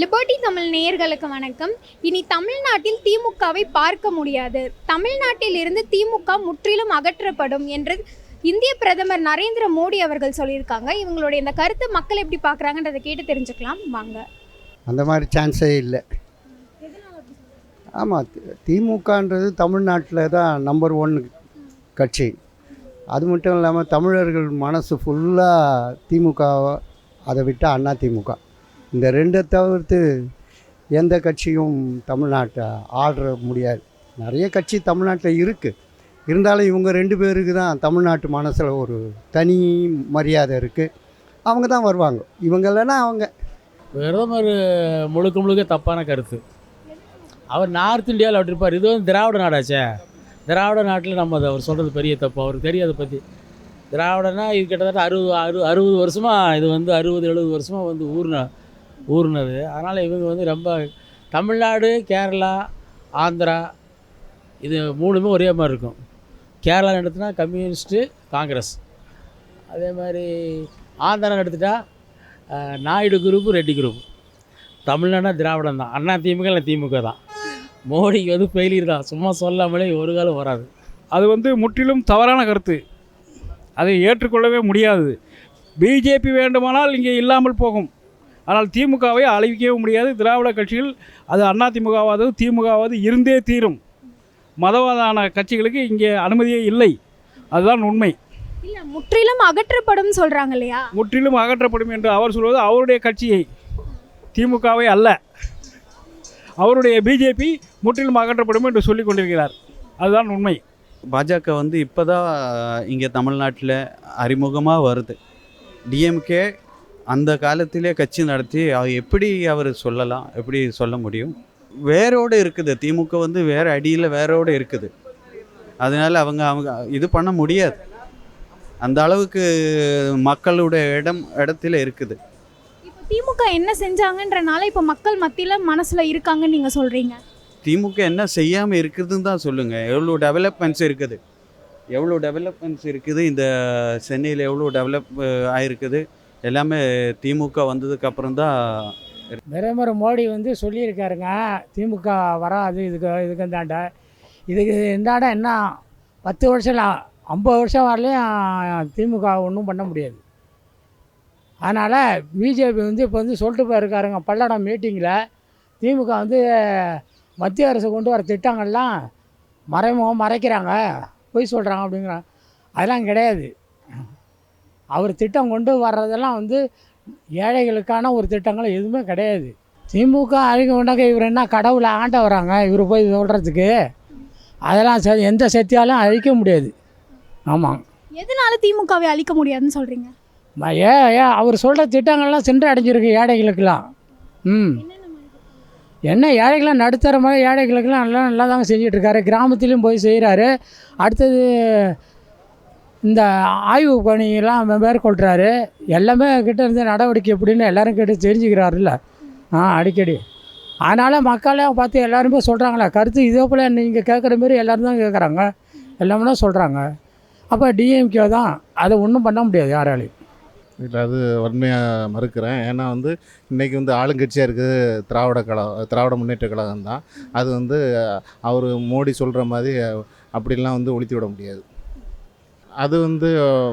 Liberty Tamil நேயர்களுக்கு வணக்கம். இனி தமிழ்நாட்டில் திமுகவை பார்க்க முடியாது. தமிழ்நாட்டில் இருந்து திமுக முற்றிலும் அகற்றப்படும் என்று இந்திய பிரதமர் நரேந்திர மோடி அவர்கள் சொல்லியிருக்காங்க. இவங்களுடைய இந்த கருத்தை மக்கள் எப்படி பார்க்குறாங்கன்றதை கேட்டு தெரிஞ்சுக்கலாம். வாங்க. அந்த மாதிரி சான்ஸே இல்லை. ஆமாம் திமுகன்றது தமிழ்நாட்டில் தான் நம்பர் ஒன் கட்சி. அது மட்டும் இல்லாமல் தமிழர்கள் மனசு ஃபுல்லாக திமுக அதை விட்டால் அண்ணா திமுக. இந்த ரெண்டை தவிர்த்து எந்த கட்சியும் தமிழ்நாட்டை ஆடுற முடியாது. நிறைய கட்சி தமிழ்நாட்டில் இருக்குது இருந்தாலும் இவங்க ரெண்டு பேருக்கு தான் தமிழ்நாட்டு மனசில் ஒரு தனி மரியாதை இருக்குது அவங்க தான் வருவாங்க. இவங்க இல்லைன்னா அவங்க. பிரதமர் முழுக்க முழுக்க தப்பான கருத்து. அவர் நார்த் இந்தியாவில் அப்படி இருப்பார். இது வந்து திராவிட நாடாச்சே. திராவிட நாட்டில் நம்ம அதை அவர் சொல்கிறது பெரிய தப்பு. அவருக்கு தெரியும் அதை பற்றி திராவிடனா இது கிட்டத்தட்ட அறுபது அறு அறுபது வருஷமாக இது வந்து அறுபது எழுபது வருஷமாக வந்து ஊர்னா ஊர்னது. அதனால் இவங்க வந்து ரொம்ப தமிழ்நாடு கேரளா ஆந்திரா இது மூணுமே ஒரே மாதிரி இருக்கும். கேரளா எடுத்துனா கம்யூனிஸ்ட்டு காங்கிரஸ். அதே மாதிரி ஆந்திரா எடுத்துட்டா நாயுடு குரூப்பு ரெட்டி குரூப் தமிழ்நாடுனா திராவிடம் தான். அண்ணா திமுக இல்லை திமுக தான். மோடிக்கு வந்து ஃபெயிலியர் தான். சும்மா சொல்லாமலே ஒரு காலம் வராது. அது வந்து முற்றிலும் தவறான கருத்து. அதை ஏற்றுக்கொள்ளவே முடியாது. பிஜேபி வேண்டுமானால் இங்கே இல்லாமல் போகும். ஆனால் திமுகவை அழிக்கவே முடியாது. திராவிட கட்சிகள் அது அண்ணா திமுகவாவது திமுகவாவது இருந்தே தீரும். மதவாதான கட்சிகளுக்கு இங்கே அனுமதியே இல்லை. அதுதான் உண்மை. இல்லை முற்றிலும் அகற்றப்படும் சொல்கிறாங்க இல்லையா? முற்றிலும் அகற்றப்படும் என்று அவர் சொல்வது அவருடைய கட்சியை. திமுகவை அல்ல. அவருடைய பிஜேபி முற்றிலும் அகற்றப்படும் என்று சொல்லிக் கொண்டிருக்கிறார். அதுதான் உண்மை. பாஜக வந்து இப்போ தான் இங்கே தமிழ்நாட்டில் அறிமுகமாக வருது. டிஎம்கே அந்த காலத்திலே கட்சி நடத்தி அவர் எப்படி அவர் சொல்லலாம்? எப்படி சொல்ல முடியும்? வேரோடு இருக்குது. திமுக வந்து வேறு அடியில் வேரோடு இருக்குது. அதனால் அவங்க அவங்க இது பண்ண முடியாது. அந்த அளவுக்கு மக்களுடைய இடம் இடத்துல இருக்குது. இப்போ திமுக என்ன செஞ்சாங்கன்றனால இப்போ மக்கள் மத்தியில் மனசில் இருக்காங்கன்னு நீங்கள் சொல்கிறீங்க திமுக என்ன செய்யாமல் இருக்குதுன்னு தான் சொல்லுங்கள் எவ்வளோ டெவலப்மெண்ட்ஸ் இருக்குது. எவ்வளோ டெவலப்மெண்ட்ஸ் இருக்குது. இந்த சென்னையில் எவ்வளோ டெவலப் ஆயிருக்குது. எல்லாமே திமுக வந்ததுக்கு அப்புறம் தான் பிரதமர் மோடி வந்து சொல்லியிருக்காருங்க திமுக வராது இதுக்கு இதுக்கு இந்தாண்ட. இதுக்கு இந்தாண்ட என்ன பத்து வருஷம் ஐம்பது வருஷம் வரலையும் திமுக ஒன்றும் பண்ண முடியாது. அதனால் பிஜேபி வந்து இப்போ வந்து சொல்லிட்டு போயிருக்காருங்க பல்லடம் மீட்டிங்கில் திமுக வந்து மத்திய அரசு கொண்டு வர திட்டங்கள்லாம் மறைமுகம் மறைக்கிறாங்க பொய் சொல்கிறாங்க அப்படிங்கிறாங்க அதெல்லாம் கிடையாது. அவர் திட்டம் கொண்டு வர்றதெல்லாம் வந்து ஏழைகளுக்கான ஒரு திட்டங்கள் எதுவுமே கிடையாது. திமுக அழிக்க வேண்டாங்க இவர் என்ன கடவுளை ஆண்ட வராங்க இவர் போய் சொல்கிறதுக்கு அதெல்லாம் ச எந்த சக்தியாலும் அழிக்க முடியாது. ஆமாம் எதனால திமுகவை அழிக்க முடியாதுன்னு சொல்கிறீங்க ஏ ஏ அவர் சொல்கிற திட்டங்கள்லாம் சென்று அடைஞ்சிருக்கு ஏழைகளுக்கெல்லாம். ம். என்ன ஏழைகள்லாம் நடுத்தர மாதிரி ஏழைகளுக்கெல்லாம் நல்லா நல்லா தாங்க செஞ்சிட்ருக்காரு. கிராமத்துலேயும் போய் செய்கிறாரு அடுத்தது இந்த ஆய்வு பணியெல்லாம் மேற்கொள்கிறாரு எல்லாமே கிட்ட இருந்து நடவடிக்கை எப்படின்னு எல்லோரும் கேட்டு தெரிஞ்சுக்கிறாருல்ல. ஆ அடிக்கடி. அதனால் மக்களே பார்த்து எல்லாருமே சொல்கிறாங்களே கருத்து இதே போல் நீங்கள் கேட்குற மாரி எல்லோரும் தான் கேட்குறாங்க எல்லாமே தான் சொல்கிறாங்க அப்போ டிஎம்கே தான் அதை ஒன்றும் பண்ண முடியாது யாராலையும். இல்லை அது வன்மையாக மறுக்கிறேன். ஏன்னா வந்து இன்றைக்கி வந்து ஆளுங்கட்சியாக இருக்குது திராவிட கழகம் திராவிட முன்னேற்ற கழகம் தான். அது வந்து அவர் மோடி சொல்கிற மாதிரி அப்படிலாம் வந்து ஒழித்து விட முடியாது. அது வந்து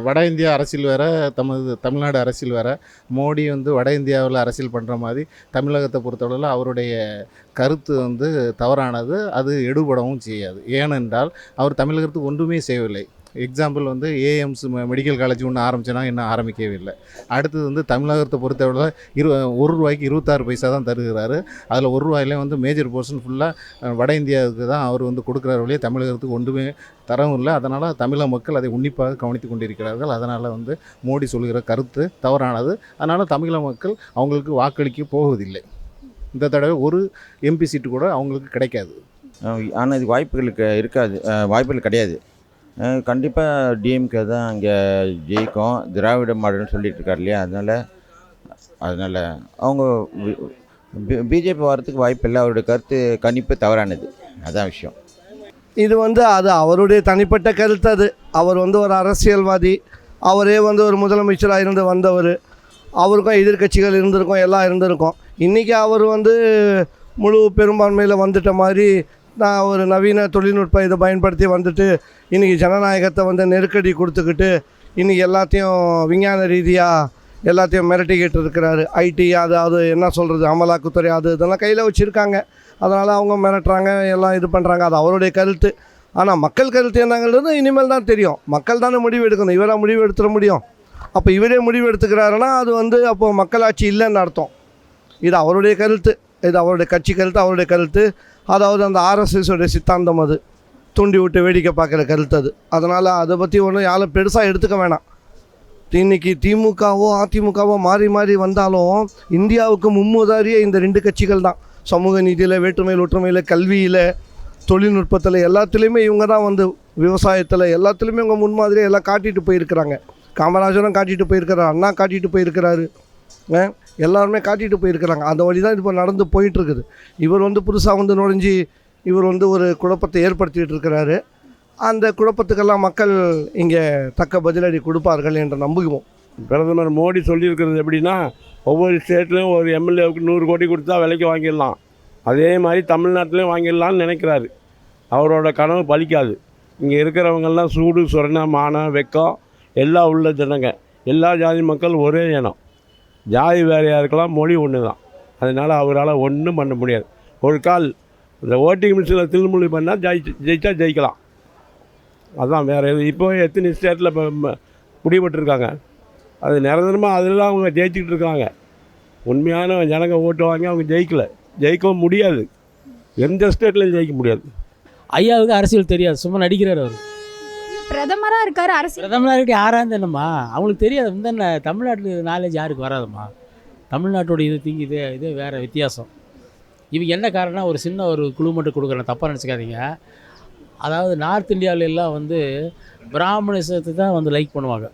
வட இந்தியா அரசியல் வேறு தமிழ் தமிழ்நாடு அரசியல் வேறு. மோடி வந்து வட இந்தியாவில் அரசியல் பண்ணுற மாதிரி தமிழகத்தை பொறுத்தளவில் அவருடைய கருத்து வந்து தவறானது அது எடுபடவும் செய்யாது. ஏனென்றால் அவர் தமிழகத்துக்கு ஒன்றுமே செய்யவில்லை. எக்ஸாம்பிள் வந்து ஏஎம்ஸ் மெடிக்கல் காலேஜ் ஒன்று ஆரம்பிச்சோன்னா இன்னும் ஆரம்பிக்கவே இல்லை. அடுத்தது வந்து தமிழகத்தை பொறுத்தவரை இரு ஒரு ரூபாய்க்கு இருபத்தாறு பைசா தான் தருகிறாரு. அதில் ஒரு ரூபாயிலே வந்து மேஜர் போர்ஷன் ஃபுல்லாக வட இந்தியாவுக்கு தான் அவர் வந்து கொடுக்குறாரு வழியே தமிழகத்துக்கு ஒன்றுமே தரவும் இல்லை. அதனால் தமிழக மக்கள் அதை உன்னிப்பாக கவனித்து கொண்டிருக்கிறார்கள். அதனால் வந்து மோடி சொல்கிற கருத்து தவறானது. அதனால் தமிழக மக்கள் அவங்களுக்கு வாக்களிக்க போவதில்லை. இந்த தடவை ஒரு எம்பி சீட்டு கூட அவங்களுக்கு கிடைக்காது. ஆனால் இது வாய்ப்புகளுக்கு இருக்காது. வாய்ப்புகள் கிடையாது. கண்டிப்பாக டிஎம்கே தான் அங்கே ஜெயிக்கும். திராவிட மாடல்னு சொல்லிட்டு இருக்காரு இல்லையா? அதனால் அதனால் அவங்க பிஜேபி வரத்துக்கு வாய்ப்பு இல்லை. அவருடைய கருத்து கணிப்பு தவறானது. அதான் விஷயம். இது வந்து அது அவருடைய தனிப்பட்ட கருத்து அது. அவர் வந்து ஒரு அரசியல்வாதி. அவரே வந்து ஒரு முதலமைச்சராக இருந்து வந்தவர். அவருக்கும் எதிர்க்கட்சிகள் இருந்திருக்கும் எல்லாம் இருந்திருக்கும். இன்றைக்கி அவர் வந்து முழு பெரும்பான்மையில் வந்துட்ட மாதிரி நான் ஒரு நவீன தொழில்நுட்பம் இதை பயன்படுத்தி வந்துட்டு இன்றைக்கி ஜனநாயகத்தை வந்து நெருக்கடி கொடுத்துக்கிட்டு இன்றைக்கி எல்லாத்தையும் விஞ்ஞான ரீதியாக எல்லாத்தையும் மிரட்டிக்கிட்டு இருக்கிறாரு. ஐடி அது அது என்ன சொல்கிறது அமலாக்குத்துறை அது இதெல்லாம் கையில் வச்சுருக்காங்க. அதனால் அவங்க மிரட்டுறாங்க எல்லாம் இது பண்ணுறாங்க அது அவருடைய கருத்து. ஆனால் மக்கள் கருத்து என்னங்கிறது இனிமேல் தான் தெரியும். மக்கள் தானே முடிவு எடுக்கணும். இவராக முடிவு எடுத்துட முடியும். அப்போ இவரே முடிவு எடுத்துக்கிறாருன்னா அது வந்து அப்போது மக்களாட்சி இல்லைன்னு அர்த்தம். இது அவருடைய கருத்து. இது அவருடைய கட்சி கருத்து அவருடைய கருத்து. அதாவது அந்த ஆர்எஸ்எஸோடைய சித்தாந்தம் அது. தூண்டி விட்டு வேடிக்கை பார்க்குற கருத்து அது. அதனால் அதை பற்றி ஒன்றும் யாரும் பெருசாக எடுத்துக்க வேணாம். இன்னைக்கு திமுகவோ அதிமுகவோ மாறி மாறி வந்தாலும் இந்தியாவுக்கு மும்முதாரியே இந்த ரெண்டு கட்சிகள் தான். சமூக நீதியில் வேற்றுமையில் ஒற்றுமையில் கல்வியில் தொழில்நுட்பத்தில் எல்லாத்துலேயுமே இவங்க தான் வந்து விவசாயத்தில் எல்லாத்துலேயுமே இவங்க முன்மாதிரியாக எல்லாம் காட்டிட்டு போயிருக்கிறாங்க. காமராஜரும் காட்டிட்டு போயிருக்கிறார் அண்ணா காட்டிட்டு போயிருக்கிறாரு. எல்லாருமே காட்டிட்டு போயிருக்கிறாங்க. அந்த வழி தான் இப்போ நடந்து போயிட்டுருக்குது. இவர் வந்து புதுசாக வந்து நுழைஞ்சி இவர் வந்து ஒரு குழப்பத்தை ஏற்படுத்திட்டு இருக்கிறாரு அந்த குழப்பத்துக்கெல்லாம் மக்கள் இங்கே தக்க பதிலடி கொடுப்பார்கள் என்று நம்புகிறோம். பிரதமர் மோடி சொல்லியிருக்கிறது எப்படின்னா ஒவ்வொரு ஸ்டேட்லேயும் ஒரு எம்எல்ஏவுக்கு நூறு கோடி கொடுத்தா விலைக்கு வாங்கிடலாம். அதே மாதிரி தமிழ்நாட்டிலையும் வாங்கிடலாம்னு நினைக்கிறாரு. அவரோட கனவு பலிக்காது. இங்கே இருக்கிறவங்கெல்லாம் சூடு சொரண மானம் வெக்கம் எல்லாம் உள்ள ஜனங்க. எல்லா ஜாதி மக்கள் ஒரே இனம். ஜாதி வேறையாக இருக்கலாம் மொழி ஒன்று தான் அதனால் அவரால் ஒன்றும் பண்ண முடியாது. ஒரு கால் இந்த ஓட்டிங் மிஷினில் திருமொழி பண்ணால் ஜெயிச்சு ஜெயிச்சா ஜெயிக்கலாம். அதான் வேறு எது இப்போ எத்தனை ஸ்டேட்டில் இப்போ முடிவுபட்டிருக்காங்க. அது நிரந்தரமாக அதில் தான் அவங்க ஜெயிச்சுக்கிட்டு இருக்காங்க உண்மையான ஜனங்க ஓட்டு வாங்கி அவங்க ஜெயிக்கலை. ஜெயிக்கவும் முடியாது. எந்த ஸ்டேட்லையும் ஜெயிக்க முடியாது. ஐயாவுக்கு அரசியல் தெரியாது. சும்மா நடிக்கிறார் அவர். பிரதமராக இருக்காரு அரசு பிரதமராக இருக்கட்டும் யாராக இருந்தாலும்மா அவங்களுக்கு தெரியாது. இந்த என்ன தமிழ்நாட்டில் நாலேஜ் யாருக்கு வராதும்மா. தமிழ்நாட்டோட இது திங்கி இது இது வேறு வித்தியாசம். இவங்க என்ன காரணம்னா ஒரு சின்ன ஒரு குழு மட்டும் கொடுக்குறேன். தப்பாக நினச்சிக்காதீங்க. அதாவது நார்த் இந்தியாவில எல்லாம் வந்து பிராமணிசத்தை தான் வந்து லைக் பண்ணுவாங்க.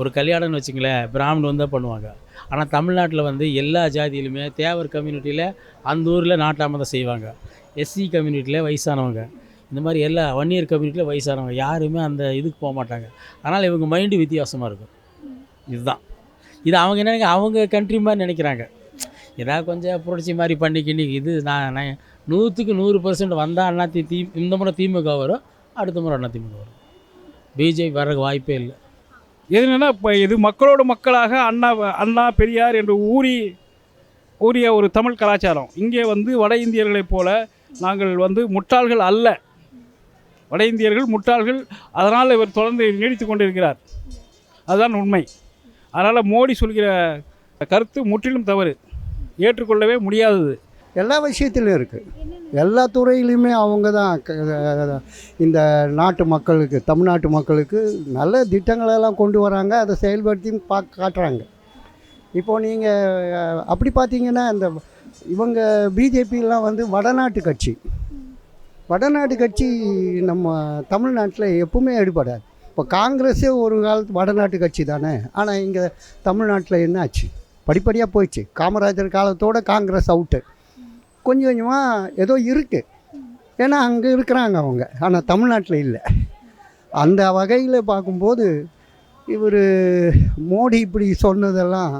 ஒரு கல்யாணம்னு வச்சுங்களேன் பிராமணன் வந்து தான் பண்ணுவாங்க. ஆனால் தமிழ்நாட்டில் வந்து எல்லா ஜாதியிலுமே தேவர் கம்யூனிட்டியில் அந்த ஊரில் நாட்டாமல் தான் செய்வாங்க. எஸ்சி கம்யூனிட்டியில் வயசானவங்க. இந்த மாதிரி எல்லா வன்னியர் கம்யூனிட்டியில் வயசானவங்க யாருமே அந்த இதுக்கு போக மாட்டாங்க. அதனால் இவங்க மைண்டு வித்தியாசமாக இருக்கும். இதுதான். இது அவங்க என்ன அவங்க கண்ட்ரி மாதிரி நினைக்கிறாங்க. ஏதாவது கொஞ்சம் புரட்சி மாதிரி பண்ணி இது நான் நான் நூற்றுக்கு நூறு பர்சன்ட் வந்தால் அண்ணா தி தி இந்த முறை திமுக வரும் அடுத்த முறை அண்ணா திமுக வரும். பிஜேபி வர்றதுக்கு வாய்ப்பே இல்லை. எது இப்போ இது மக்களோட மக்களாக அண்ணா அண்ணா பெரியார் என்று ஊறி ஊறிய ஒரு தமிழ் கலாச்சாரம். இங்கே வந்து வட இந்தியர்களைப் போல நாங்கள் வந்து முட்டாள்கள் அல்ல. வட இந்தியர்கள் முட்டாள்கள் அதனால் இவர் தொடர்ந்து நீடித்து கொண்டிருக்கிறார். அதுதான் உண்மை. அதனால் மோடி சொல்கிற கருத்து முற்றிலும் தவறு. ஏற்றுக்கொள்ளவே முடியாதது. எல்லா விஷயத்திலும் இருக்குது எல்லா துறையிலையுமே அவங்க தான் க- இந்த நாட்டு மக்களுக்கு தமிழ்நாட்டு மக்களுக்கு நல்ல திட்டங்களெல்லாம் கொண்டு வராங்க. அதை செயல்படுத்தி பா காட்டுறாங்க. இப்போ நீங்கள் அப்படி பார்த்தீங்கன்னா இந்த இவங்க பிஜேபிலாம் வந்து வடநாட்டு கட்சி. வடநாட்டு கட்சி நம்ம தமிழ்நாட்டில் எப்பவுமே அடிபடாது இப்போ காங்கிரஸே ஒரு காலத்து வடநாட்டு கட்சி தானே. ஆனால் இங்கே தமிழ்நாட்டில் என்ன ஆச்சு? படிப்படியாக போயிடுச்சு. காமராஜர் காலத்தோட காங்கிரஸ் அவுட்டு. கொஞ்சம் கொஞ்சமாக ஏதோ இருக்குது ஏன்னா அங்கே இருக்கிறாங்க அவங்க. ஆனால் தமிழ்நாட்டில் இல்லை. அந்த வகையில் பார்க்கும்போது இவர் மோடி இப்படி சொன்னதெல்லாம்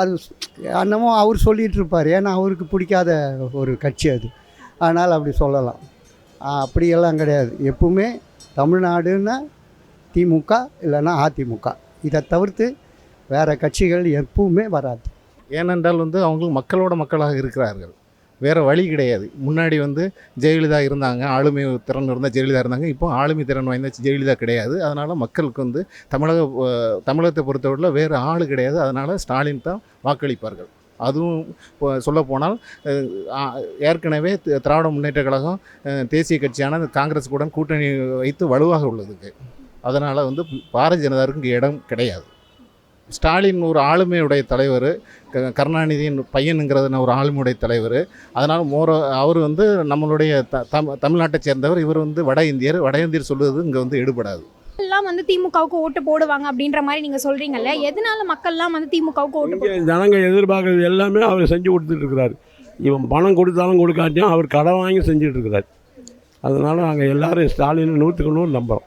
அது என்னமோ அவர் சொல்லிகிட்டு இருப்பார். ஏன்னா அவருக்கு பிடிக்காத ஒரு கட்சி அது. அதனால் அப்படி சொல்லலாம். அப்படியெல்லாம் கிடையாது. எப்பவுமே தமிழ்நாடுன்னா திமுக இல்லைன்னா அதிமுக. இதை தவிர்த்து வேறு கட்சிகள் எப்பவுமே வராது. ஏனென்றால் வந்து அவங்களும் மக்களோட மக்களாக இருக்கிறார்கள். வேறு வழி கிடையாது. முன்னாடி வந்து ஜெயலலிதா இருந்தாங்க ஆளுமை திறன் இருந்தால் ஜெயலலிதா இருந்தாங்க. இப்போ ஆளுமை திறன் வாய்ந்த ஜெயலலிதா கிடையாது. அதனால் மக்களுக்கு வந்து தமிழக தமிழகத்தை பொறுத்தவரையில் வேறு ஆள் கிடையாது. அதனால் ஸ்டாலின் தான் வாக்களிப்பார்கள். அதுவும் இப்போ சொல்லப்போனால் ஏற்கனவே திராவிட முன்னேற்ற கழகம் தேசிய கட்சியான காங்கிரஸ் கூட கூட்டணி வைத்து வலுவாக உள்ளதுக்கு. அதனால் வந்து பாரதிய ஜனதாவுக்கு இங்கே இடம் கிடையாது. ஸ்டாலின் ஒரு ஆளுமையுடைய தலைவர் க- கருணாநிதியின் பையனுங்கிறது ஒரு ஆளுமையுடைய தலைவர். அதனால் மோர அவர் வந்து நம்மளுடைய த தமிழ்நாட்டை சேர்ந்தவர். இவர் வந்து வட இந்தியர் வட இந்தியர் சொல்லுவது இங்கே வந்து எடுபடாது எல்லாம் வந்து திமுகவுக்கு ஓட்டு போடுவாங்க அப்படின்ற மாதிரி நீங்க சொல்றீங்கல்ல? எதனால மக்கள்லாம் வந்து திமுகவுக்கு ஓட்டு இங்கே ஜனங்க எதிர்பார்க்குறது எல்லாமே அவர் செஞ்சு கொடுத்துட்டு இருக்கிறாரு. இவன் பணம் கொடுத்தாலும் கொடுக்காட்டியும் அவர் கடன் வாங்கி செஞ்சுட்டு இருக்கிறார். அதனால் நாங்கள் எல்லாரும் ஸ்டாலின் நூற்றுக்கு நூறு நம்புகிறோம்